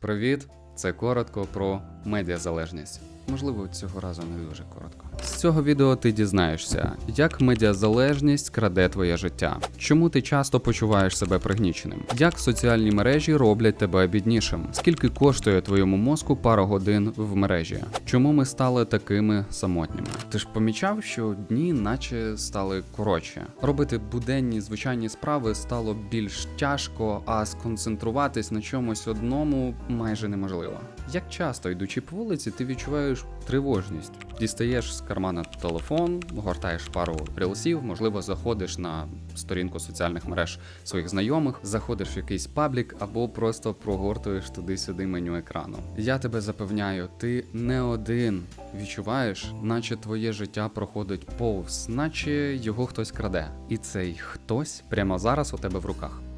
Привіт! Це коротко про медіазалежність. Можливо, цього разу не дуже коротко. З цього відео ти дізнаєшся, як медіазалежність краде твоє життя, чому ти часто почуваєш себе пригніченим, як соціальні мережі роблять тебе біднішим, скільки коштує твоєму мозку пара годин в мережі, чому ми стали такими самотніми. Ти ж помічав, що дні наче стали коротше. Робити буденні звичайні справи стало більш тяжко, а сконцентруватись на чомусь одному майже неможливо. Як часто йдучи по вулиці, ти відчуваєш тривожність, дістаєш з кармана телефон, гортаєш пару рілсів, можливо, заходиш на сторінку соціальних мереж своїх знайомих, заходиш в якийсь паблік або просто прогортуєш туди-сюди меню екрану. Я тебе запевняю, ти не один відчуваєш, наче твоє життя проходить повз, наче його хтось краде. І цей хтось прямо зараз у тебе в руках.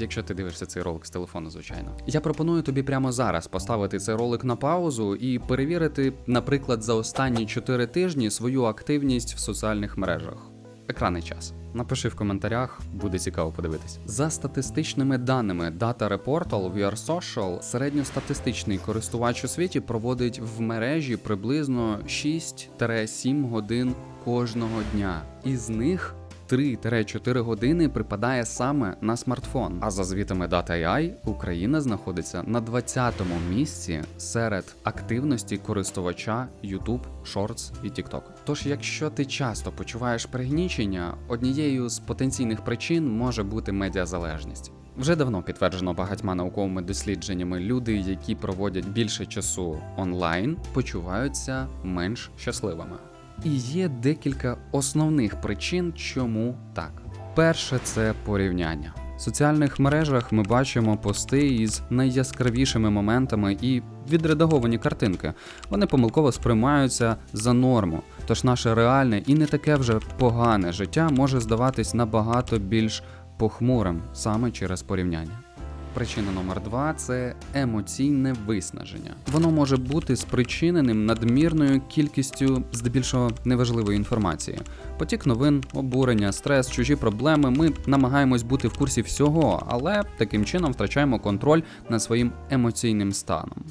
Якщо ти дивишся цей ролик з телефону, звичайно. Я пропоную тобі прямо зараз поставити цей ролик на паузу і перевірити, наприклад, за останні 4 тижні свою активність в соціальних мережах. Екранний час. Напиши в коментарях, буде цікаво подивитись. За статистичними даними Data Reportal VR Social, середньостатистичний користувач у світі проводить в мережі приблизно 6-7 годин кожного дня. Із них 3-4 години припадає саме на смартфон. А за звітами Data.ai Україна знаходиться на 20-му місці серед активності користувача YouTube, Shorts і TikTok. Тож, якщо ти часто почуваєш пригнічення, однією з потенційних причин може бути медіазалежність. Вже давно підтверджено багатьма науковими дослідженнями, люди, які проводять більше часу онлайн, почуваються менш щасливими. І є декілька основних причин, чому так. Перше це порівняння. В соціальних мережах ми бачимо пости із найяскравішими моментами і відредаговані картинки. Вони помилково сприймаються за норму. Тож наше реальне і не таке вже погане життя може здаватись набагато більш похмурим саме через порівняння. Причина номер два це емоційне виснаження. Воно може бути спричиненим надмірною кількістю здебільшого неважливої інформації. Потік новин, обурення, стрес, чужі проблеми. Ми намагаємось бути в курсі всього, але таким чином втрачаємо контроль над своїм емоційним станом.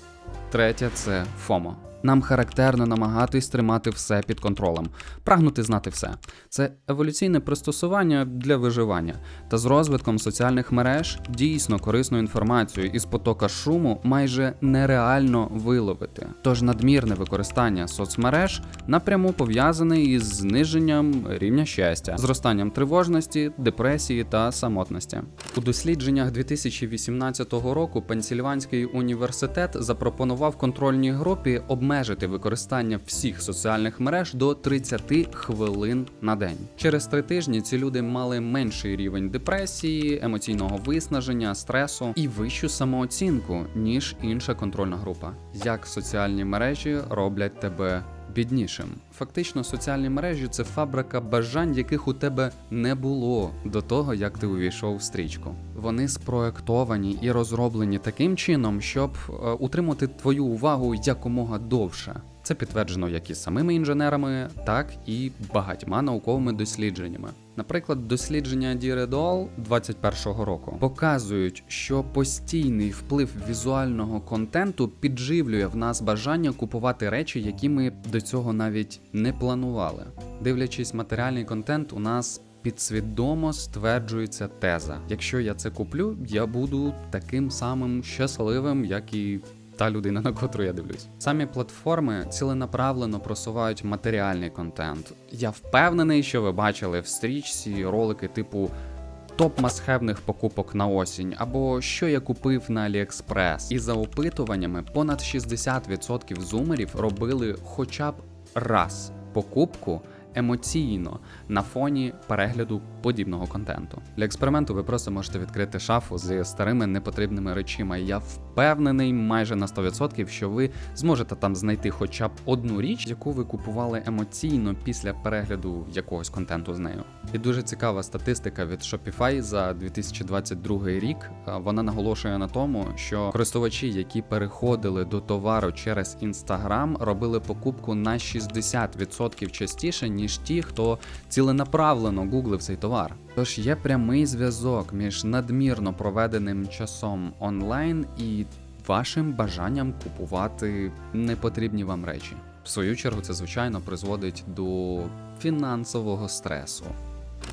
Третє це ФОМО. Нам характерно намагатись тримати все під контролем, прагнути знати все. Це еволюційне пристосування для виживання. Та з розвитком соціальних мереж дійсно корисну інформацію із потока шуму майже нереально виловити. Тож надмірне використання соцмереж напряму пов'язане із зниженням рівня щастя, зростанням тривожності, депресії та самотності. У дослідженнях 2018 року Пенсільванський університет запропонував контрольній групі обмежити використання всіх соціальних мереж до 30 хвилин на день. Через три тижні ці люди мали менший рівень депресії, емоційного виснаження, стресу і вищу самооцінку ніж інша контрольна група. Як соціальні мережі роблять тебе біднішим. Фактично, соціальні мережі це фабрика бажань, яких у тебе не було до того, як ти увійшов в стрічку. Вони спроектовані і розроблені таким чином, щоб е, утримати твою увагу якомога довше. Це підтверджено як і самими інженерами, так і багатьма науковими дослідженнями. Наприклад, дослідження Діредол 21-го року показують, що постійний вплив візуального контенту підживлює в нас бажання купувати речі, які ми до цього навіть не планували. Дивлячись матеріальний контент, у нас підсвідомо стверджується теза: якщо я це куплю, я буду таким самим щасливим, як і та людина, на котру я дивлюсь. Самі платформи ціленаправлено просувають матеріальний контент. Я впевнений, що ви бачили в стрічці ролики типу. Топ масхевних покупок на осінь, або що я купив на AliExpress. І за опитуваннями понад 60% зумерів робили хоча б раз покупку емоційно на фоні перегляду подібного контенту. Для експерименту ви просто можете відкрити шафу з старими непотрібними речима. Я впевнений майже на 100%, що ви зможете там знайти хоча б одну річ, яку ви купували емоційно після перегляду якогось контенту з нею. І дуже цікава статистика від Shopify за 2022 рік. Вона наголошує на тому, що користувачі, які переходили до товару через Instagram, робили покупку на 60% частіше, ніж ті, хто ціленаправлено гуглив цей товар. Тож є прямий зв'язок між надмірно проведеним часом онлайн і вашим бажанням купувати непотрібні вам речі. В свою чергу, це звичайно призводить до фінансового стресу.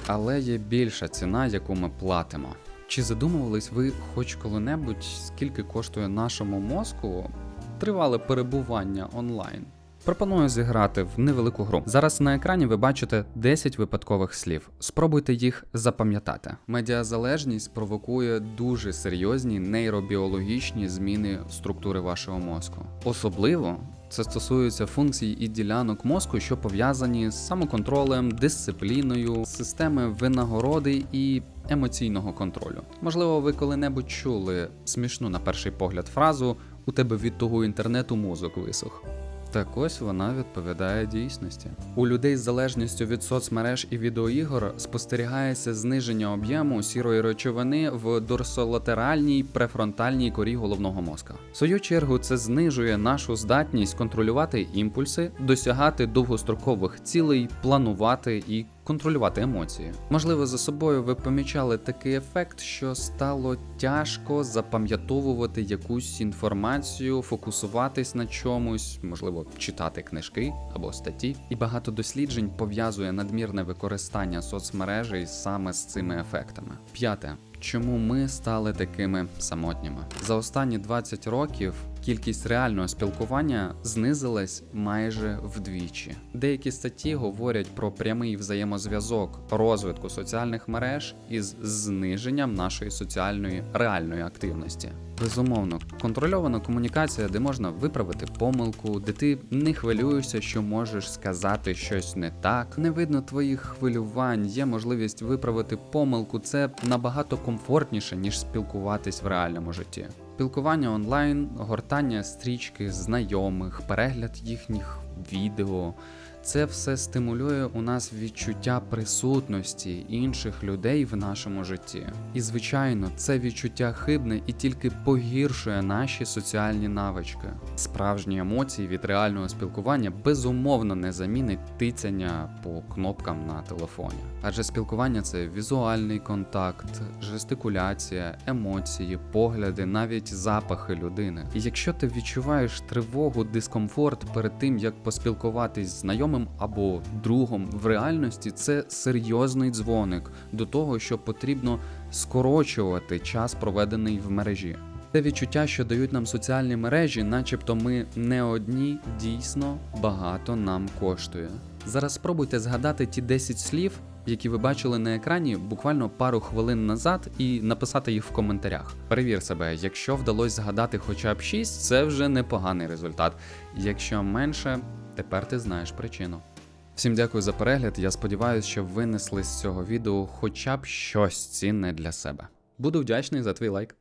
Але є більша ціна, яку ми платимо. Чи задумувались ви хоч коли-небудь, скільки коштує нашому мозку тривале перебування онлайн? Пропоную зіграти в невелику гру. Зараз на екрані ви бачите 10 випадкових слів. Спробуйте їх запам'ятати. Медіазалежність провокує дуже серйозні нейробіологічні зміни структури вашого мозку. Особливо це стосується функцій і ділянок мозку, що пов'язані з самоконтролем, дисципліною, системи винагороди і емоційного контролю. Можливо, ви коли-небудь чули смішну на перший погляд фразу у тебе від того інтернету мозок висох. Так ось вона відповідає дійсності. У людей з залежністю від соцмереж і відеоігор спостерігається зниження об'єму сірої речовини в дорсолатеральній префронтальній корі головного мозка. В свою чергу це знижує нашу здатність контролювати імпульси, досягати довгострокових цілей, планувати і контролювати емоції. Можливо, за собою ви помічали такий ефект, що стало тяжко запам'ятовувати якусь інформацію, фокусуватись на чомусь, можливо, читати книжки або статті. І багато досліджень пов'язує надмірне використання соцмережей саме з цими ефектами. П'яте. Чому ми стали такими самотніми? За останні 20 років кількість реального спілкування знизилась майже вдвічі. Деякі статті говорять про прямий взаємозв'язок розвитку соціальних мереж із зниженням нашої соціальної реальної активності. Безумовно, контрольована комунікація, де можна виправити помилку, де ти не хвилюєшся, що можеш сказати щось не так. Не видно твоїх хвилювань, є можливість виправити помилку. Це набагато комфортніше, ніж спілкуватись в реальному житті. Спілкування онлайн, гортання стрічки знайомих, перегляд їхніх відео. Це все стимулює у нас відчуття присутності інших людей в нашому житті. І звичайно, це відчуття хибне і тільки погіршує наші соціальні навички. Справжні емоції від реального спілкування безумовно не замінить тицяння по кнопкам на телефоні. Адже спілкування це візуальний контакт, жестикуляція, емоції, погляди, навіть запахи людини. І якщо ти відчуваєш тривогу, дискомфорт перед тим, як поспілкуватись з знайомим або другом в реальності, це серйозний дзвоник до того, що потрібно скорочувати час, проведений в мережі. Те відчуття, що дають нам соціальні мережі, начебто ми не одні, дійсно багато нам коштує. Зараз спробуйте згадати ті 10 слів, які ви бачили на екрані буквально пару хвилин назад, і написати їх в коментарях. Перевір себе, якщо вдалося згадати хоча б 6, це вже непоганий результат. Якщо менше, тепер ти знаєш причину. Всім дякую за перегляд. Я сподіваюся, що винесли з цього відео хоча б щось цінне для себе. Буду вдячний за твій лайк.